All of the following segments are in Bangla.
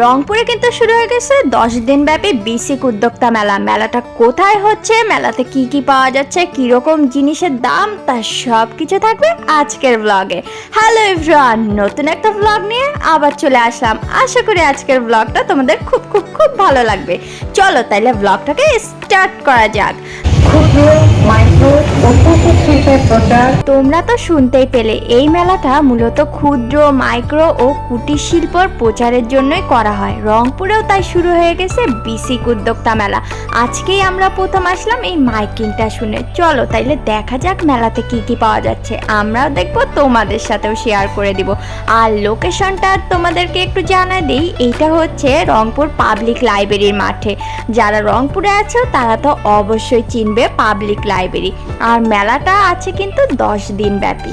রংপুরে কিন্তু শুরু হয়ে গেছে দশ দিন ব্যাপী বিসিক উদ্যোক্তা মেলা। মেলাটা কোথায় হচ্ছে? মেলাতে কি কি পাওয়া যাচ্ছে? কীরকম জিনিসের দাম? তা সব কিছু থাকবে আজকের ব্লগে হ্যালো এভরিওয়ান নতুন একটা ব্লগ নিয়ে আবার চলে আসলাম। আশা করি আজকের ব্লগটা তোমাদের খুব খুব খুব ভালো লাগবে। চলো তাইলে ব্লগটাকে স্টার্ট করা যাক। ক্ষুদ্র তোমরা তো শুনতেই পেলে, এই মেলাটা মূলত ক্ষুদ্র, মাইক্রো ও কুটির শিল্পর প্রচারের জন্যই করা হয়। রংপুরেও তাই শুরু হয়ে গেছে বিসিক উদ্যোক্তা মেলা। আজকেই আমরা প্রথম আসলাম এই মাইকিংটা শুনে। চলো তাইলে দেখা যাক মেলাতে কি কি পাওয়া যাচ্ছে। আমরাও দেখব, তোমাদের সাথেও শেয়ার করে দিব। আর লোকেশনটা তোমাদেরকে একটু জানাই দিই, এইটা হচ্ছে রংপুর পাবলিক লাইব্রেরির মাঠে। যারা রংপুরে আছো, তারা তো অবশ্যই চিনবে পাবলিক লাইব্রেরি আর মেলাটা আছে কিন্তু দশ দিন ব্যাপী।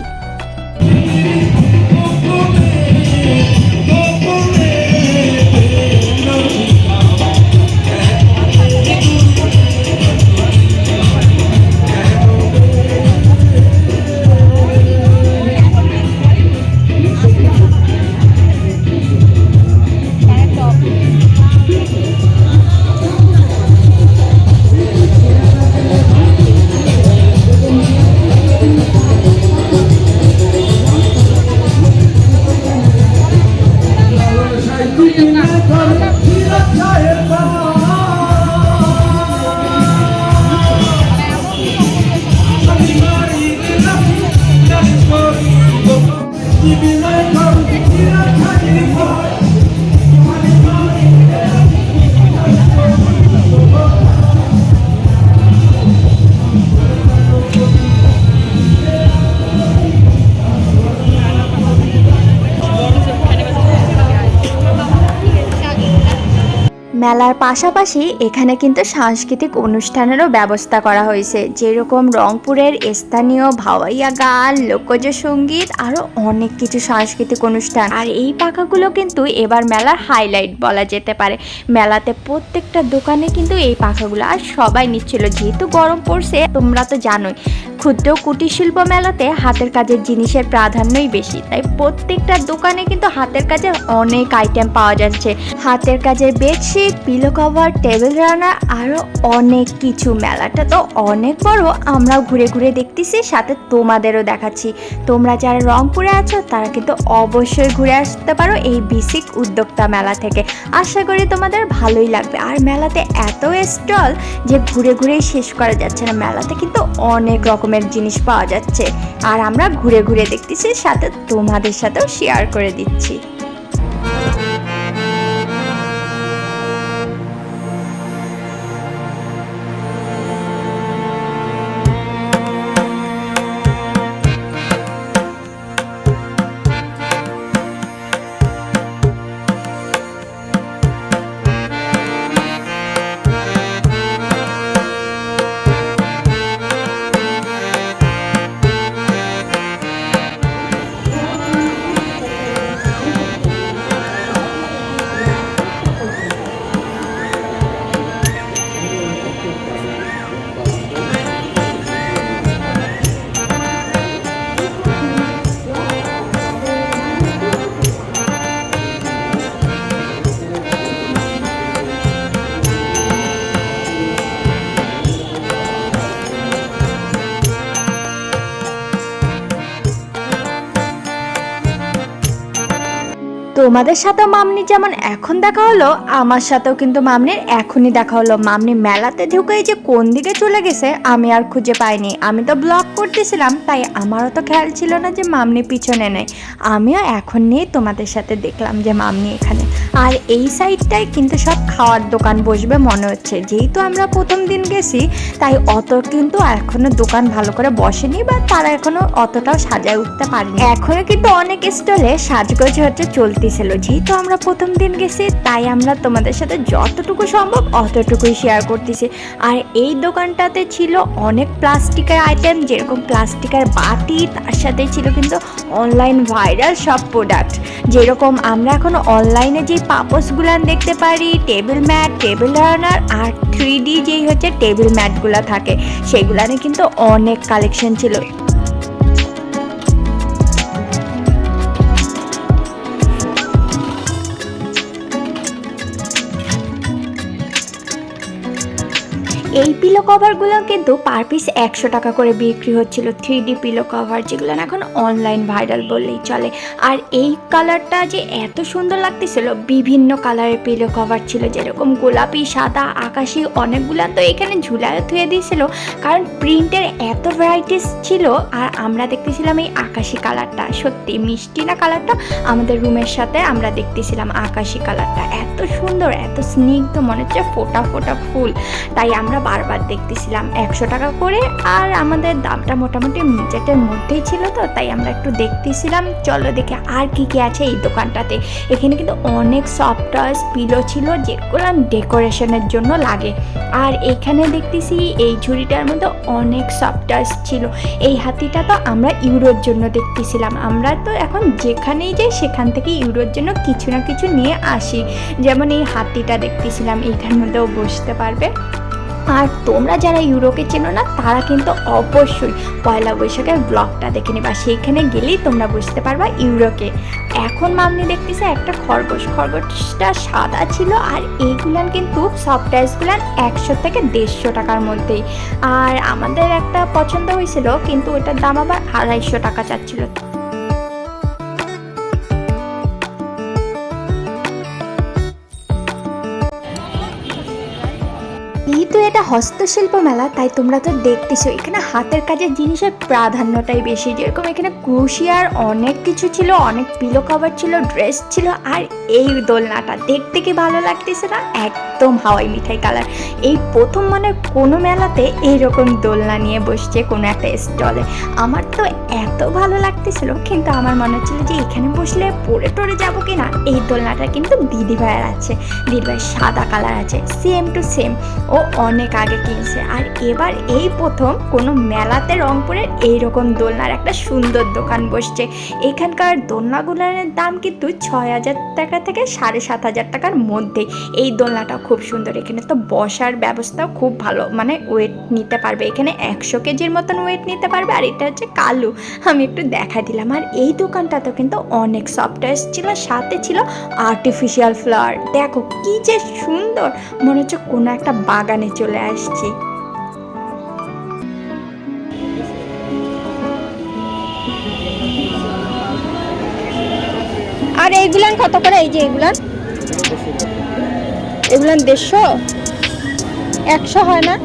মেলার পাশাপাশি এখানে কিন্তু সাংস্কৃতিক অনুষ্ঠানেরও ব্যবস্থা করা হয়েছে। যেরকম রংপুরের স্থানীয় ভাওয়াইয়া গান, লোকজ সংগীত আরও অনেক কিছু সাংস্কৃতিক অনুষ্ঠান। আর এই পাখাগুলো কিন্তু এবার মেলার হাইলাইট বলা যেতে পারে। মেলাতে প্রত্যেকটা দোকানে কিন্তু এই পাখাগুলো, আর সবাই নিচ্ছিল। যেহেতু গরম পড়ছে, তোমরা তো জানোই ক্ষুদ্র কুটির শিল্প মেলাতে হাতের কাজের জিনিসের প্রাধান্যই বেশি, তাই প্রত্যেকটা দোকানে কিন্তু হাতের কাজের অনেক আইটেম পাওয়া যাচ্ছে। হাতের কাজের bedsheet pillow cover table runner আরও অনেক কিছু মেলাটা তো অনেক বড়, আমরাও ঘুরে ঘুরে দেখতেছি, সাথে তোমাদেরও দেখাচ্ছি। তোমরা যারা রংপুরে আছো, তারা কিন্তু অবশ্যই ঘুরে আসতে পারো এই বিসিক উদ্যোক্তা মেলা থেকে। আশা করি তোমাদের ভালোই লাগবে। আর মেলাতে এত স্টল যে ঘুরে ঘুরেই শেষ করা যাচ্ছে না। মেলাতে কিন্তু অনেক রকমের জিনিস পাওয়া যাচ্ছে। আর আমরা ঘুরে ঘুরে দেখতেছি, সাথে তোমাদের সাথেও শেয়ার করে দিচ্ছি। তোমাদের সাথে মামনি যেমন এখন দেখা হলো, আমার সাথেও কিন্তু মামনির এখনই দেখা হলো। মামনি মেলাতে ঢুকেই যে কোন দিকে চলে গেছে, আমি আর খুঁজে পাইনি। আমি তো ব্লগ করতেছিলাম, তাই আমারও তো খেয়াল ছিল না যে মামনি পিছনে নেই। আমিও এখন নিয়ে তোমাদের সাথে দেখলাম যে মামনি এখানে। আর এই সাইডটায় কিন্তু সব খাওয়ার দোকান বসবে মনে হচ্ছে। যেহেতু আমরা প্রথম দিন গেছি, তাই অত কিন্তু এখনও দোকান ভালো করে বসেনি বা তারা এখনও অতটাও সাজায় উঠতে পারেনি। এখনও কিন্তু অনেক স্টলে সাজগোজ হচ্ছে চলতেছিল যেহেতু আমরা প্রথম দিন গেছি, তাই আমরা তোমাদের সাথে যতটুকু সম্ভব অতটুকুই শেয়ার করতেছি। আর এই দোকানটাতে ছিল অনেক প্লাস্টিকের আইটেম যেরকম প্লাস্টিকের বাটি তার সাথে ছিল কিন্তু অনলাইন ভাইরাল সব প্রোডাক্ট যেরকম আমরা এখন অনলাইনে যে পাপোসগুলান দেখতে পারি টেবিল ম্যাট টেবিল রানার আর থ্রি ডি যেই হচ্ছে টেবিল ম্যাটগুলো থাকে, সেগুলানে কিন্তু অনেক কালেকশন ছিল। এই পিলো কভারগুলো কিন্তু পার পিস একশো টাকা করে বিক্রি হচ্ছিল। থ্রি ডি পিলো কভার যেগুলো এখন অনলাইন ভাইরাল বললেই চলে। আর এই কালারটা যে এত সুন্দর লাগতেছিল, বিভিন্ন কালারের পিলো কভার ছিল, যেরকম গোলাপি, সাদা, আকাশি, অনেকগুলো তো এখানে ঝুলায় থুয়ে দিয়েছিল। কারণ প্রিন্টের এত ভ্যারাইটিস ছিল, আর আমরা দেখতেছিলাম এই আকাশি কালারটা সত্যি মিষ্টি না কালারটা আমাদের রুমের সাথে আমরা দেখতেছিলাম আকাশি কালারটা এত সুন্দর, এত স্নিগ্ধ, মনে হচ্ছে ফোটা ফোটা ফুল। তাই আমরা বারবার দেখতেছিলাম একশো টাকা করে আর আমাদের দামটা মোটামুটি মিটারের মধ্যেই ছিল তো, তাই আমরা একটু দেখতেছিলাম। চলো দেখে আর কি কি আছে এই দোকানটাতে। এখানে কিন্তু অনেক সফট টয়েস পিলো ছিল, যেগুলো ডেকোরেশনের জন্য লাগে। আর এখানে দেখতেছি এই ঝুড়িটার মধ্যে অনেক সফট টয়েস ছিল। এই হাতিটা তো আমরা ইউরোর জন্য দেখতেছিলাম। আমরা তো এখন যেখানেই যাই সেখান থেকে ইউরোর জন্য কিছু না কিছু নিয়ে আসি। যেমন এই হাতিটা দেখতেছিলাম এইটার মধ্যেও বসতে পারবে। আর তোমরা যারা ইউরোকে চেনো না, তারা কিন্তু অবশ্যই পয়লা বৈশাখের ব্লগটা দেখে নিবা। সেইখানে গেলেই তোমরা বুঝতে পারবা ইউরোকে এখন মামনি দেখতেছে একটা খরগোশ। খরগোশটা সাদা ছিল আর এইগুলান কিন্তু সব সফটওয়্যারসগুলান একশো থেকে দেড়শো টাকার মধ্যেই। আর আমাদের একটা পছন্দ হয়েছিল, কিন্তু ওটার দাম আবার আড়াইশো টাকা চাচ্ছিল। এটা হস্তশিল্প মেলা, তাই তোমরা তো দেখতেছো। এখানে হাতের কাজের জিনিসের প্রাধান্যটাই বেশি। যেরকম এখানে ক্রুশিয়ার অনেক কিছু ছিল, অনেক পিলো কভার ছিল ড্রেস ছিল, আর এই দোলনাটা। দেখতে কি ভালো লাগতেছে না? একদম হাওয়াই মিঠাই কালার। এই প্রথম মানে কোনো মেলাতে এইরকম দোলনা নিয়ে বসছে কোনো একটা স্টলে। আমার তো এত ভালো লাগতেছিল, কিন্তু আমার মনে হচ্ছিল যে এখানে বসলে পরে টরে যাব কি না এই দোলনাটা কিন্তু দিদিভাইয়ের আছে দিদিভাইয়ের সাদা কালার আছে সেম টু সেম ও অনেক আগে কিনছে। আর এবার এই প্রথম কোনো মেলাতে রংপুরের এইরকম দোলনার একটা সুন্দর দোকান বসছে। এখানকার দোলনাগুলোর দাম কিন্তু ছয় হাজার টাকা থেকে সাড়ে সাত হাজার টাকার মধ্যে এই দোলনাটা খুব সুন্দর। এখানে তো বসার ব্যবস্থাও খুব ভালো। মানে ওয়েট নিতে পারবে। এখানে একশো কেজির মতন ওয়েট নিতে পারবে। আর এটা হচ্ছে কালু। আমি একটু দেখা দিলাম। আর এই দোকানটা তো কিন্তু অনেক সফটওয়্যার ছিল। সাথে ছিল আর্টিফিশিয়াল ফ্লাওয়ার দেখো কি যে সুন্দর। মনে হচ্ছে কোনো একটা বাগানে চলে আসছি। আর এইগুলান কত করে? এই যে এইগুলান? এগুলান দেড়শো? একশো হয় না?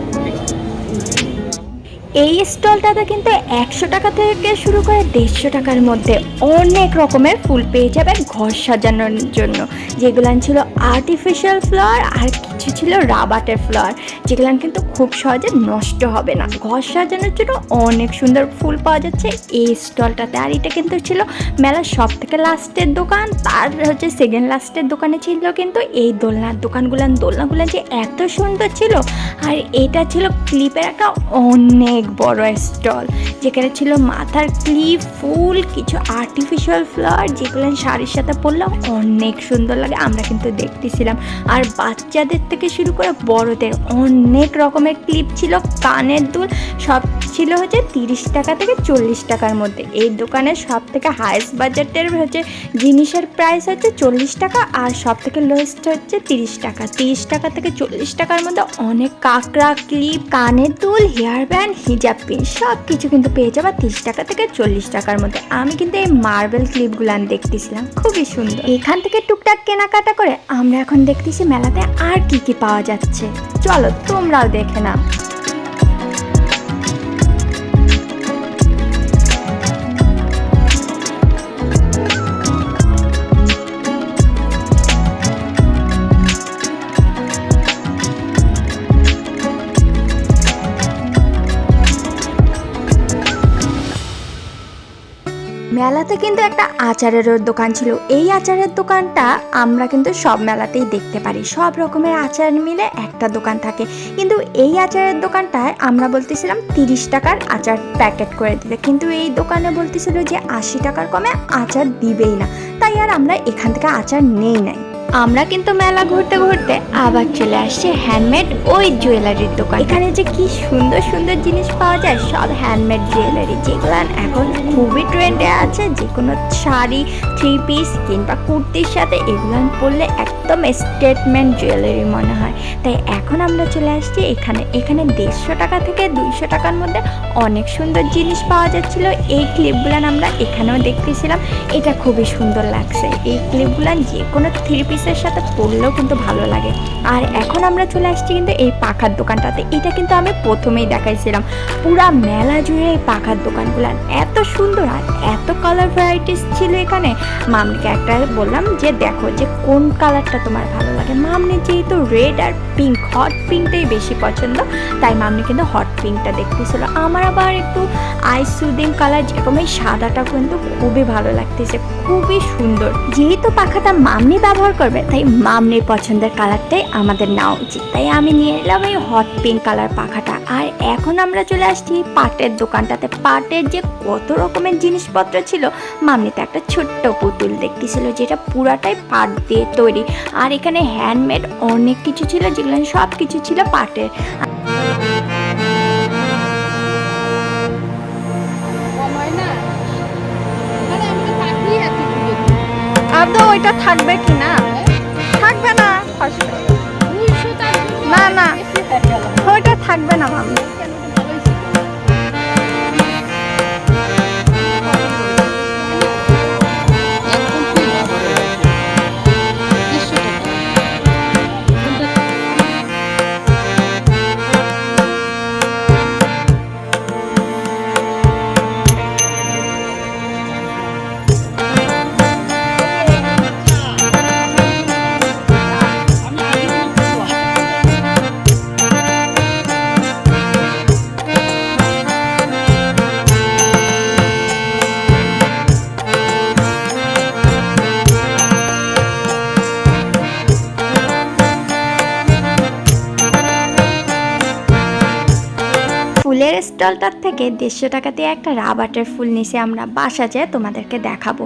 এই স্টলটাতে কিন্তু একশো টাকা থেকে শুরু করে দেড়শো টাকার মধ্যে অনেক রকমের ফুল পেয়ে যাবেন ঘর সাজানোর জন্য। যেগুলো ছিল আর্টিফিশিয়াল ফ্লাওয়ার আর কিছু ছিল রাবাটের ফ্লাওয়ার যেগুলান কিন্তু খুব সহজে নষ্ট হবে না। ঘর সাজানোর জন্য অনেক সুন্দর ফুল পাওয়া যাচ্ছে। এই স্টলটাতে আর এটা কিন্তু ছিল মেলার সব থেকে লাস্টের দোকান, তার হচ্ছে সেকেন্ড লাস্টের দোকানে ছিল কিন্তু এই দোলনার দোকানগুলান দোলনাগুলো যে এত সুন্দর ছিল। আর এটা ছিল ক্লিপের একটা অনেক বড় স্টল, যেখানে ছিল মাথার ক্লিপ ফুল, কিছু আর্টিফিশিয়াল ফ্লাওয়ার যেগুলো শাড়ির সাথে পরলে অনেক সুন্দর লাগে। আমরা কিন্তু দেখতেছিলাম। আর বাচ্চাদের থেকে শুরু করে বড়দের অনেক রকমের ক্লিপ ছিল কানের দুল সব ছিল হচ্ছে তিরিশ টাকা থেকে চল্লিশ টাকার মধ্যে। এই দোকানের সব থেকে হাইস্ট বাজেটের হচ্ছে জিনিসের প্রাইস হচ্ছে চল্লিশ টাকা আর সব থেকে লোয়েস্ট হচ্ছে তিরিশ টাকা। তিরিশ টাকা থেকে চল্লিশ টাকার মধ্যে অনেক কাঁকড়া, ক্লিপ, কানের দুল হেয়ার ব্যান্ড হিজাব পিন সব কিছু কিন্তু পেয়ে যাবা তিরিশ টাকা থেকে চল্লিশ টাকার মধ্যে। আমি কিন্তু এই মার্বেল ক্লিপগুলান দেখতেছিলাম, খুবই সুন্দর। এখান থেকে টুকটাক কেনাকাটা করে আমরা এখন দেখতেছি মেলাতে আর কি কি পাওয়া যাচ্ছে। চলো তোমরাও দেখে নাও। মেলাতে কিন্তু একটা আচারেরও দোকান ছিল। এই আচারের দোকানটা আমরা কিন্তু সব মেলাতেই দেখতে পারি। সব রকমের আচার মিলে একটা দোকান থাকে। কিন্তু এই আচারের দোকানটায় আমরা বলতেছিলাম তিরিশ টাকার আচার প্যাকেট করে দিতে। কিন্তু এই দোকানে বলতেছিল যে আশি টাকার কমে আচার দিবেই না। তাই আর আমরা এখান থেকে আচার নেই নাই। আমরা কিন্তু মেলা ঘুরতে ঘুরতে আবার চলে আসছি হ্যান্ডমেড ওই জুয়েলারির দোকান। এখানে যে কি সুন্দর সুন্দর জিনিস পাওয়া যায়, সব হ্যান্ডমেড জুয়েলারি যেগুলো এখন খুবই ট্রেন্ডে আছে, যে কোনো শাড়ি থ্রি পিস কিংবা কুর্তির সাথে এগুলো পরলে একদম স্টেটমেন্ট জুয়েলারি মনে হয়। তাই এখন আমরা চলে আসছি এখানে। এখানে দেড়শো টাকা থেকে দুইশো টাকার মধ্যে অনেক সুন্দর জিনিস পাওয়া যাচ্ছিল। এই ক্লিপগুলো আমরা এখানেও দেখতেছিলাম। এটা খুবই সুন্দর লাগছে। এই ক্লিপগুলো যে কোনো থ্রি পিসের সাথে পরলেও কিন্তু ভালো লাগে। আর এখন আমরা চলে আসছি কিন্তু এই পাখার দোকানটাতে। এটা কিন্তু আমি প্রথমেই দেখাইছিলাম। পুরা মেলা জুড়ে এই পাখার দোকানগুলো। এত সুন্দর আর এত কালার ভ্যারাইটিস ছিল এখানে। মামনিকে একটা বললাম যে, দেখো যে কোন কালারটা তোমার ভালো লাগে? মামনি যেহেতু রেড আর পিঙ্ক হট পিঙ্কটাই বেশি পছন্দ, তাই মামনি কিন্তু হট পিঙ্কটা দেখতেছিল। আমার আবার একটু আই সুদিং কালার যেরকম এই সাদাটা কিন্তু খুবই ভালো লাগতেছে, খুবই সুন্দর। যেহেতু পাখাটা মামনি ব্যবহার করবে তাই মামনির পছন্দের কালারটাই আমাদের নেওয়া উচিত। তাই আমি নিয়ে এলাম এই হট পিঙ্ক কালার পাখাটা। আর এখন আমরা চলে আসছি পাটের দোকানটাতে। পাটের যে কত রকমের জিনিসপত্র ছিল মামনিতে একটা ছোট্ট পুতুল দেখতেছিল যেটা পুরাটাই পাট দিয়ে তৈরি। আর এখানে হ্যান্ডমেড অনেক কিছু ছিল যেগুলো সব কিছু ছিল পাটের। আদৌ ওইটা থাকবে কি না থাকবে না না, না। ওইটা থাকবে না মামনি ফুলের স্টলটার থেকে দেড়শো টাকাতে একটা রাবারের ফুল নিচে আমরা বাসা যেয়ে তোমাদেরকে দেখাবো।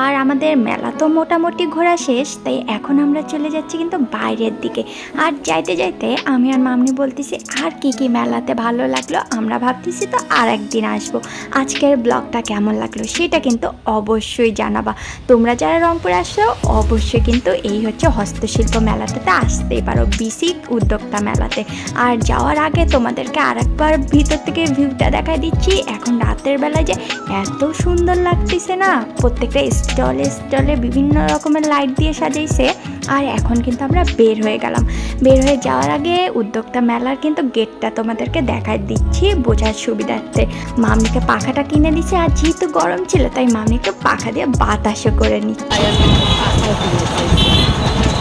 আর আমাদের মেলা তো মোটামুটি ঘোরা শেষ, তাই এখন আমরা চলে যাচ্ছি কিন্তু বাইরের দিকে। আর যাইতে যাইতে আমি আর মামনি বলতেছি, আর কি কি মেলাতে ভালো লাগল? আমরা ভাবতেছি তো আর একদিন আসব। আজকের ব্লগটা কেমন লাগল সেটা কিন্তু অবশ্যই জানাবা। তোমরা যারা রংপুরে আসছো, অবশ্যই কিন্তু এই হচ্ছে হস্তশিল্প মেলাটাতে আসতেই পারো, বিসিক উদ্যোক্তা মেলাতে। আর যাওয়ার আগে তোমাদেরকে আরেকবার ভিতর থেকে ভিউটা দেখাই দিচ্ছি। এখন রাতের বেলায় যে এত সুন্দর লাগতেছে না, প্রত্যেকটা স্টলে স্টলে বিভিন্ন রকমের লাইট দিয়ে সাজাইছে। আর এখন কিন্তু আমরা বের হয়ে গেলাম। বের হয়ে যাওয়ার আগে উদ্যোক্তা মেলার কিন্তু গেটটা তোমাদেরকে দেখাই দিচ্ছি বোঝার সুবিধার্থে। মামনিকে পাখাটা কিনে দিচ্ছে আর যেহেতু গরম ছিল, তাই মামনি একটু পাখা দিয়ে বাতাসও করে নিচ্ছে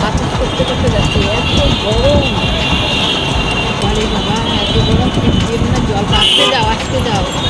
বাতাস করতে করতে যাচ্ছি এত গরম বলে বাবা এত গরম ফ্রিজ দিয়ে মনে হয় জল আসতে যাও আসতে যাও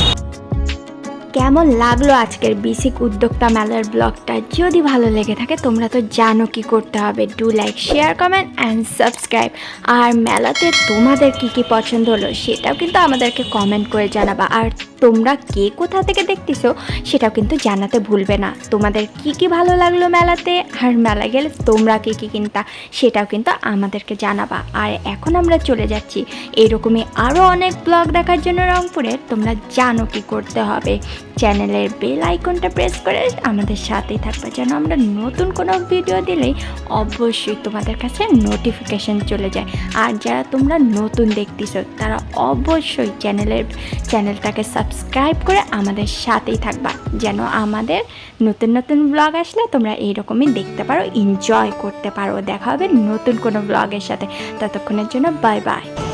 কেমন লাগল আজকের বেসিক উদ্যোক্তা মেলার ব্লগটা? যদি ভালো লেগে থাকে, তোমরা তো জানো কি করতে হবে। Do like share comment and subscribe আর মেলাতে তোমাদের কি কি পছন্দ হলো, সেটাও কিন্তু আমাদেরকে কমেন্ট করে জানাবা। আর তোমরা কে কোথা থেকে দেখতেছো, সেটাও কিন্তু জানাতে ভুলবে না। তোমাদের কি কি ভালো লাগল মেলাতে, আর মেলা গেলে তোমরা কী কী কিনতা, সেটাও কিন্তু আমাদেরকে জানাবা। আর এখন আমরা চলে যাচ্ছি। এরকমই আরও অনেক ব্লগ দেখার জন্য রংপুরে তোমরা জানো কি করতে হবে। চ্যানেলের বেল আইকনটা প্রেস করে আমাদের সাথেই থাকবে। যেন আমরা নতুন কোনো ভিডিও দিলেই অবশ্যই তোমাদের কাছে নোটিফিকেশন চলে যায়। আর যারা তোমরা নতুন দেখতেছো, তারা অবশ্যই চ্যানেলের, চ্যানেলটাকে সাবস্ক্রাইব করে আমাদের সাথেই থাকবা। যেন আমাদের নতুন নতুন ব্লগ আসলে তোমরা এইরকমই দেখতে পারো এনজয় করতে পারো। দেখা হবে নতুন কোনো ব্লগের সাথে। ততক্ষণের জন্য বাই বাই